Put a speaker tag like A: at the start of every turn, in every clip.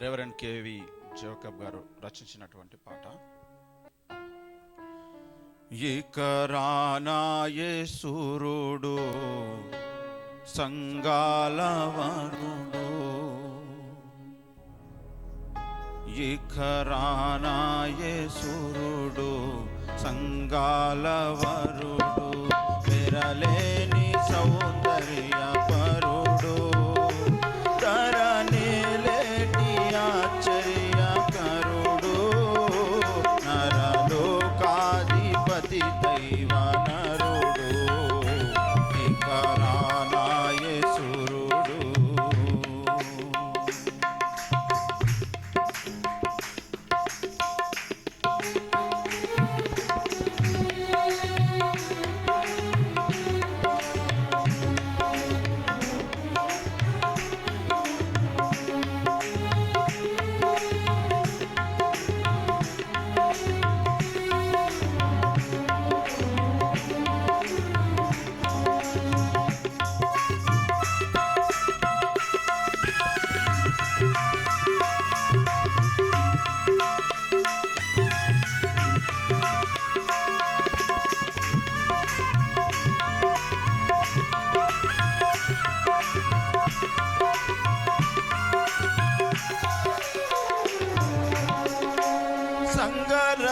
A: Reverend KV Jacob గారు రచించినటువంటి పాట. ఇకరానాయే సూరుడు సంగాలవరుడు. ఇకరానాయే సూరుడు సంగాలవరుడు. విరలే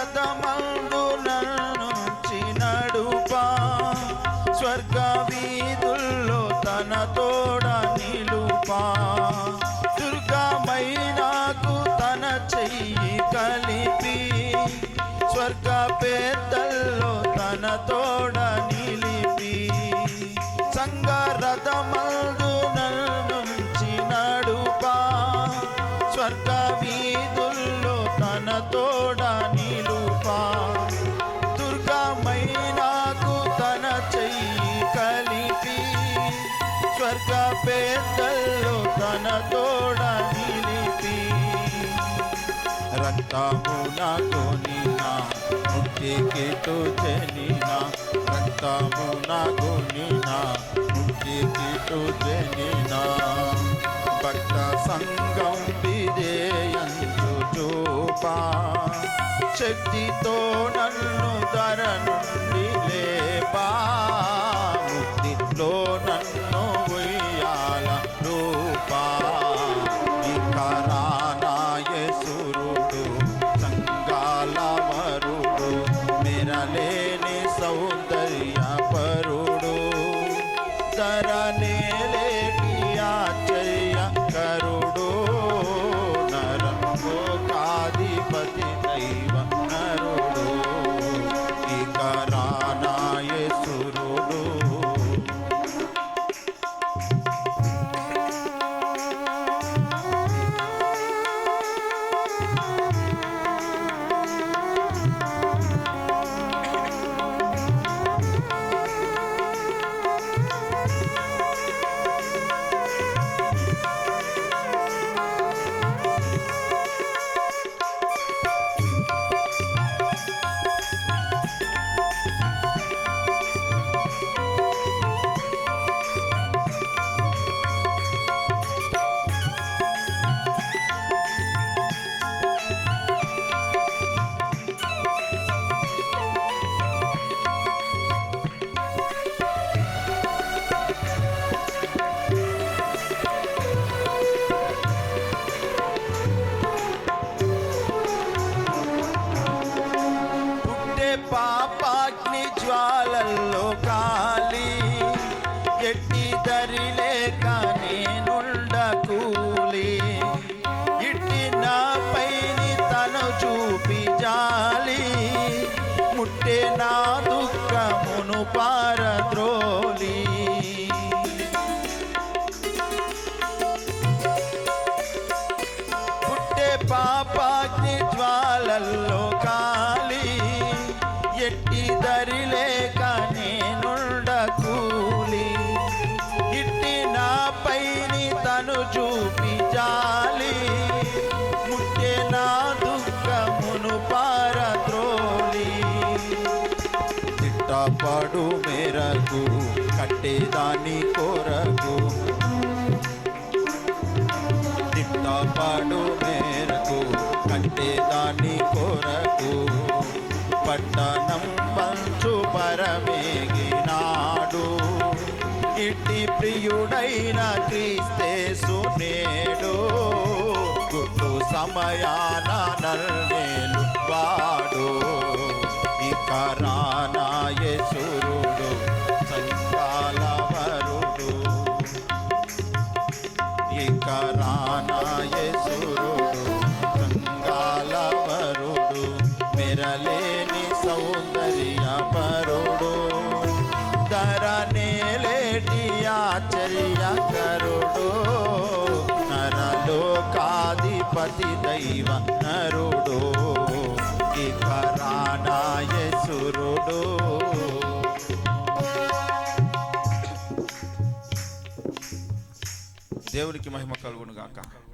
A: సంగరథమందు నుంచి నడుపా. స్వర్గ వీధుల్లో తన తోడ నిలుపా. దుర్గమైనాకు తన చెయ్యి కలిపి. స్వర్గ పెద్దల్లో తన తోడ నిలుపా దుర్గమైనాకు తన చెయ్యి కలిపి స్వర్గ పెద్దల్లో తన తోడ నిలిపి. రక్తమున కొనిన ముక్తికిటు చెనిన. రక్తమున కొనిన ముక్తికిటు చెనిన. భక్త సంగం చూపా శక్తితో నన్ను ధర నుండి జ్వాలల్లో కాలి ఎట్టి దరి లేక నేనుండ కూలి. ఇట్టి నా పైని తను చూపి జాలి ముట్టే నా దుఃఖమును పారద్రోలి. పుట్టే పాపాగ్ని జ్వాలల్లో పైని చూపించాలి. ముట్టే నా దుఃఖమును పారద్రోలి. తిట్టపడు మేరకు కట్టేదాని కోరకు. తిట్ట
B: మేరకు కట్టేదాని కోరకు. పట్టణం పంచు పరమేగి ఇట్టి ప్రియుడైన క్రీస్తేసు నేడు. గుట్టు సమయాన నల్లేలు వాడు. ఇక రానాయసురుడు సంకాలవరుడు ఇక రానాయసురుడు ఇక రానాయసురుడు
A: దేవునికి మహిమ కలుగును గాక